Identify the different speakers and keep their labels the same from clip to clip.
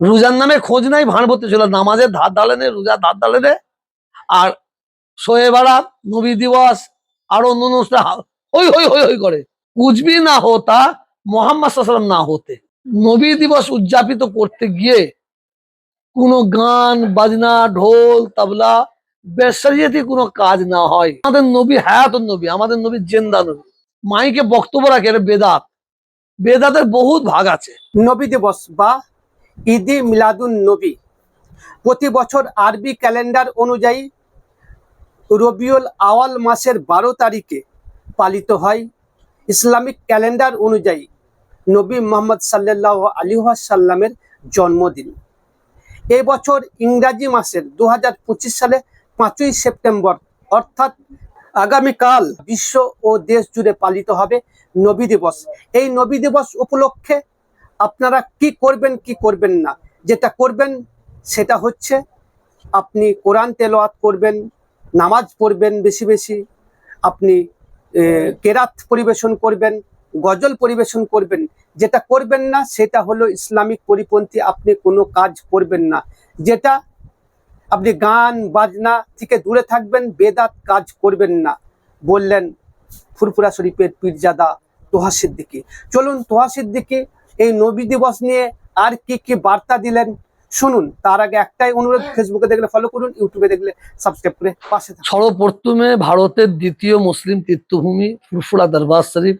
Speaker 1: রোজার নামে খোঁজ নাই, ভাঁড় ভর্তি ছিল। নামাজের ধার ধালে নে, রোজার ধার ধালে নে। আর শোয়ে বারাত নবী দিবস, আর অন্য অনুষ্ঠান হই হই হই হই করে। ভি না হতা, মোহাম্মদ সাল্লাম না হতে। নবী দিবস উদযাপিত করতে গিয়ে কোনো গান, বাজনা, ঢোল, তবলা, বেসারিয়াতি কোনো কাজ না হয়। আমাদের নবী হায়াত নবী, আমাদের নবী জেন্দা নবী। মাইকে বক্তব্য রাখে বেদাত। বেদাতের বহুত ভাগ আছে।
Speaker 2: নবী দিবস বা ঈদে মিলাদুন নবী। প্রতি বছর আরবি ক্যালেন্ডার অনুযায়ী রবিউল আওয়াল মাসের বারো তারিখে পালিত হয়। ইসলামিক ক্যালেন্ডার অনুযায়ী নবী মোহাম্মদ সাল্লাহ আলী সাল্লামের জন্মদিন। এবছর ইংরাজি মাসের দু হাজার পঁচিশ সালে পাঁচই সেপ্টেম্বর, অর্থাৎ আগামীকাল বিশ্ব ও দেশ জুড়ে পালিত হবে নবী দিবস। এই নবী দিবস উপলক্ষে আপনারা কি করবেন কি করবেন না। যেটা করবেন, সেটা হচ্ছে আপনি কোরআন তেলাওয়াত করবেন, নামাজ পড়বেন বেশি বেশি, আপনি কেরাত পরিবেশন করবেন, গজল পরিবেশন করবেন। যেটা করবেন না, সেটা হলো ইসলামিক পরিপন্থী, আপনি কোনো কাজ করবেন না। যেটা আপনি গান, বাজনা থেকে দূরে থাকবেন, বেদাত কাজ করবেন না। বললেন ফুরফুরা শরীফের পীরজাদা তোহা সিদ্দিকি। চলুন তোহা সিদ্দিকি এই নবী দিবস নিয়ে আর কি কি বার্তা দিলেন? শুনুন, তার আগে একটাই অনুরোধ ফেসবুকে দেখলে ফলো করুন ইউটিউবে দেখলে সাবস্ক্রাইব করে পাশে
Speaker 1: সর্বপ্রথমে ভারতের দ্বিতীয় মুসলিম তীর্থভূমি ফুরফুরা দরবার শরীফ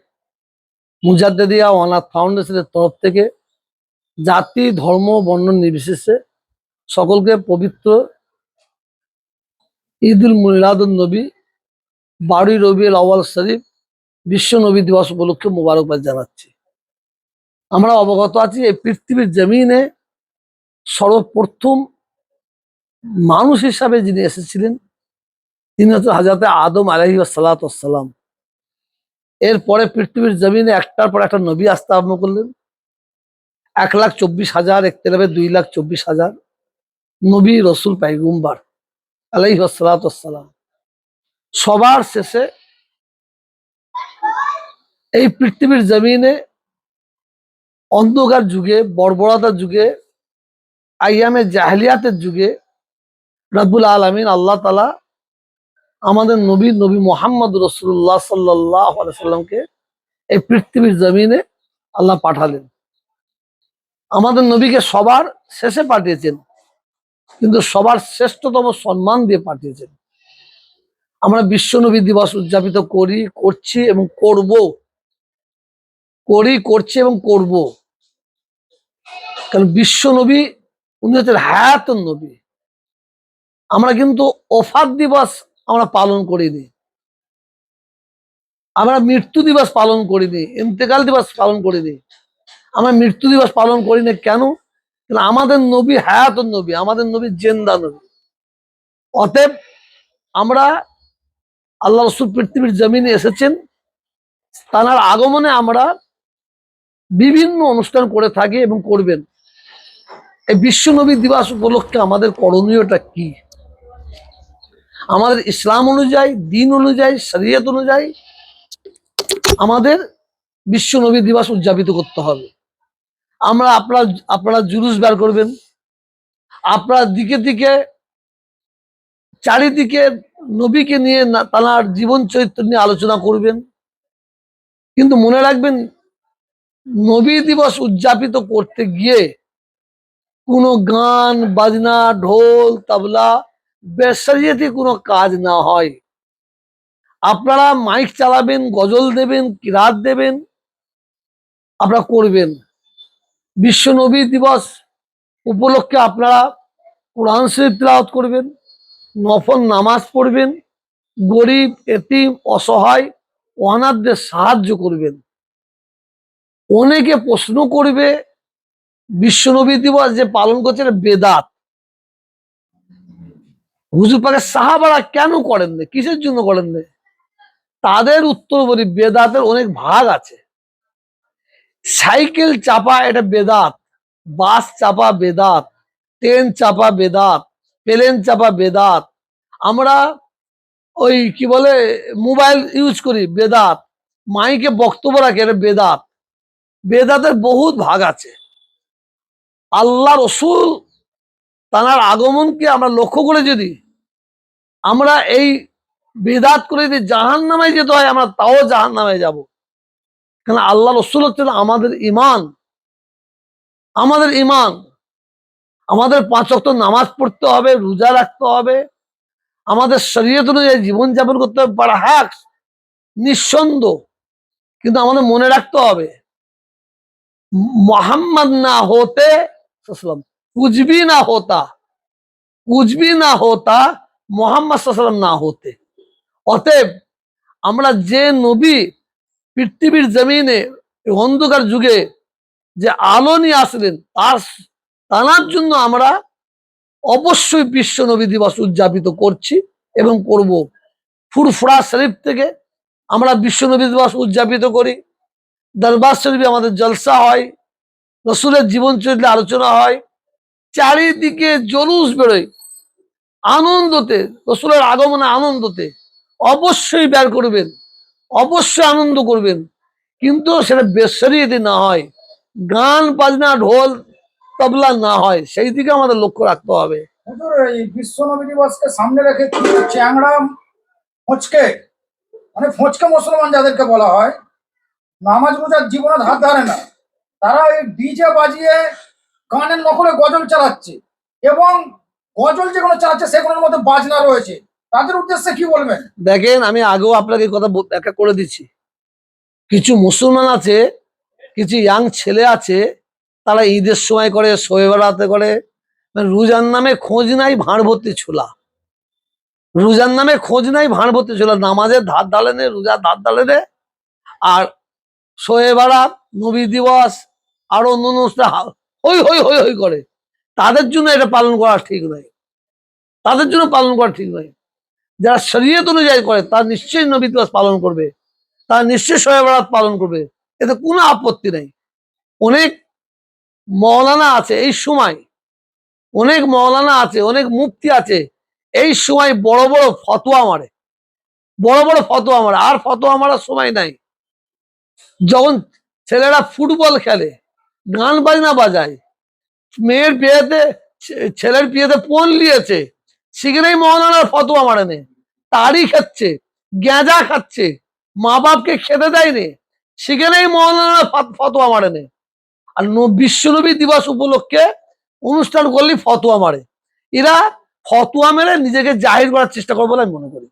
Speaker 1: মুজাদ্দিয়া অনাথ ফাউন্ডেশনের তরফ থেকে জাতি, ধর্ম, বর্ণ নির্বিশেষে সকলকে পবিত্র ঈদুল মিলাদুল নবী, বারুই রবিউল আওয়াল শরীফ, বিশ্ব নবী দিবস উপলক্ষে মোবারকবাদ জানাচ্ছি। আমরা অবগত আছি এই পৃথিবীর জমিনে সর্বপ্রথম মানুষ হিসাবে যিনি এসেছিলেন, তিনি হচ্ছে হাজাতে আদম আলহি সালাতাম এরপরে পৃথিবীর জমিনে একটার পর একটা নবী আসতে আরম্ভ করলেন। এক লাখ চব্বিশ হাজার, একতেলাবে দুই লাখ চব্বিশ হাজার নবী রসুল পাইগুম্বার আলহি সালাতাম সবার শেষে এই পৃথিবীর জমিনে অন্ধকার যুগে, বর্বরতার যুগে, আইয়ামে জাহলিয়াতের যুগে রব্বুল আলমিন আল্লাহ তালা আমাদের নবী নবী মোহাম্মদ রসুল্লাহ সাল্লাহ সাল্লামকে এই পৃথিবীর জমিনে আল্লাহ পাঠালেন। আমাদের নবীকে সবার শেষে পাঠিয়েছেন, কিন্তু সবার শ্রেষ্ঠতম সম্মান দিয়ে পাঠিয়েছেন। আমরা বিশ্ব নবী দিবস উদযাপিত করি, করছি এবং করব, করি, করছি এবং করব। কারণ বিশ্ব নবী উনি হচ্ছেন হায়াতুন নবী। আমরা কিন্তু ওফাত দিবস আমরা পালন করিনি আমরা মৃত্যু দিবস পালন করিনি ইন্তেকাল দিবস পালন করিনি আমরা মৃত্যু দিবস পালন করিনি কেন? আমাদের নবী হায়াতুন নবী, আমাদের নবী জেন্দা নবী। অতএব আমরা আল্লাহ রসুল পৃথিবীর জমিনে এসেছেন। তানার আগমনে আমরা বিভিন্ন অনুষ্ঠান করে থাকি এবং করবেন। এই বিশ্ব নবী দিবস উপলক্ষে আমাদের করণীয়টা কি? আমাদের ইসলাম অনুযায়ী, দিন অনুযায়ী, শরীয়ত অনুযায়ী আমাদের বিশ্ব নবী দিবস উদযাপিত করতে হবে। আমরা আপনার, আপনারা জুলুস বের করবেন। আপনার দিকে দিকে, চারিদিকে নবীকে নিয়ে তার জীবন চরিত্র নিয়ে আলোচনা করবেন। কিন্তু মনে রাখবেন, নবী দিবস উদযাপিত করতে গিয়ে কোনো গান, বাজনা, ঢোল, তবলা বেসারিয়াতি কোনো কাজ না হয়। আপনারা মাইক চালাবেন, গজল দেবেন, কিরাত দেবেন, আপনারা করবেন। বিশ্ব নবী দিবস উপলক্ষে আপনারা কোরআন শরীফ করবেন, নফল নামাজ পড়বেন, গরিব, এতিম, অসহায়, অনাথদের সাহায্য করবেন। অনেকে প্রশ্ন করবে বিশ্বনবী দিবস যে পালন করছে বেদাত। হুজুর পাকে সাহাবারা কেন করেন না? কিসের জন্য করেন না? তাদের উত্তর বলি, বেদাতের অনেক ভাগ আছে। সাইকেল চাপা এটা বেদাত, বাস চাপা বেদাত, ট্রেন চাপা বেদাত, প্লেন চাপা বেদাত। আমরা ওই কি বলে, মোবাইল ইউজ করি, বেদাত। মাইকে বক্তব্য রাখে, এটা বেদাত। বেদাতের বহুত ভাগ আছে। আল্লাহ রসুল তার আগমনকে আমরা লক্ষ্য করে যদি আমরা এই বেদাত করে যদি জাহান নামায় যেতে হয়, আমরা তাও জাহান নামায় যাব। কারণ আল্লাহ রসুল হচ্ছেন আমাদের ইমান আমাদের ইমান আমাদের পাঁচ নামাজ পড়তে হবে, রোজা রাখতে হবে। আমাদের শরীয়ত অনুযায়ী জীবনযাপন করতে হবে হাক কিন্তু আমাদের মনে রাখতে হবে মোহাম্মদ না হতে সাল্লাম কুছ ভি না হতা কুছ ভি না হতা মোহাম্মদ সাল্লাম না হতে। অতএব আমরা যে নবী পৃথিবীর জমিনে অন্ধকার যুগে যে আলো নিয়ে আসলেন, তার তানার জন্য আমরা অবশ্যই বিশ্ব নবী দিবস উদযাপিত করছি এবং করব। ফুরফুরা শরীফ থেকে আমরা বিশ্ব নবী দিবস উদযাপিত করি। দরবার শরীফে আমাদের জলসা হয়। রসুলের জীবন চরিত্রে আলোচনা হয়, চারিদিকে জলুস বেরোয়, আনন্দতে, রসুলের আগমনে আনন্দতে। অবশ্যই বের করবেন, অবশ্যই আনন্দ করবেন, কিন্তু সেটা বেসরি যদি না হয়, গান, বাজনা, ঢোল, তবলা না হয়, সেই দিকে আমাদের লক্ষ্য রাখতে হবে।
Speaker 3: হুজুর, এই বিশ্ব নবী দিবসকে সামনে রেখে ফোঁচকে মানে ফোঁচকে মুসলমান যাদেরকে বলা হয়, নামাজ রোজার জীবনে ধার ধারে না। তারা এই ডিজে বাজিয়ে গানের নকলে গজল চালাচ্ছে এবং গজল যেগুলো চালাচ্ছে সেগুলোর মধ্যে বাজনা রয়েছে। তাদের উদ্দেশ্যে কি বলবেন?
Speaker 1: দেখেন, আমি আগেও আপনাকে কথা ব্যাখ্যা করে দিচ্ছি। কিছু মুসলমান আছে, কিছু ইয়াং ছেলে আছে, তারা ঈদের সময় করে, শোয়ে বেড়াতে করে। মানে রোজার নামে খোঁজ নাই, ভাঁড় ভর্তি ছোলা। রোজার নামে খোঁজ নাই, ভাঁড় ভর্তি ছোলা। নামাজের ধার ধালে নে, রোজার ধার ধালে নে। আর শোয়ে নবী দিবস আরও অন্য অনুষ্ঠান হই হই হই হই করে। তাদের জন্য এটা পালন করা ঠিক নয়। তাদের জন্য পালন করা ঠিক নয়। যারা শরীয়ত অনুযায়ী করে, তার নিশ্চয়ই নবী দিবস পালন করবে। তার নিশ্চয়ই শোয়ে বেড়াত পালন করবে। এতে কোনো আপত্তি নেই। অনেক মৌলানা আছে এই সময়। অনেক মৌলানা আছে, অনেক মুক্তি আছে। এই সময় বড় বড় ফতোয়া মারে। বড় বড় ফতোয়া মারে। আর ফতোয়া মারার সময় নাই। যখন ছেলেরা ফুটবল খেলে গান বাজনা বাজায়। মেয়ের বিয়েতে ছেলের বিয়েতে পণ নিয়েছে। সেখানেই মৌলানার ফতোয়া মারে নে। তাড়ি খাচ্ছে গেঁজা খাচ্ছে মা বাপকে খেতে দেয়নি সেখানেই মৌলানা ফতোয়া মারে নে। আর বিশ্বনবী দিবস উপলক্ষে অনুষ্ঠান করলেই ফতোয়া মারে। এরা ফতোয়া মেরে নিজেকে জাহির করার চেষ্টা করবে বলে আমি মনে করি।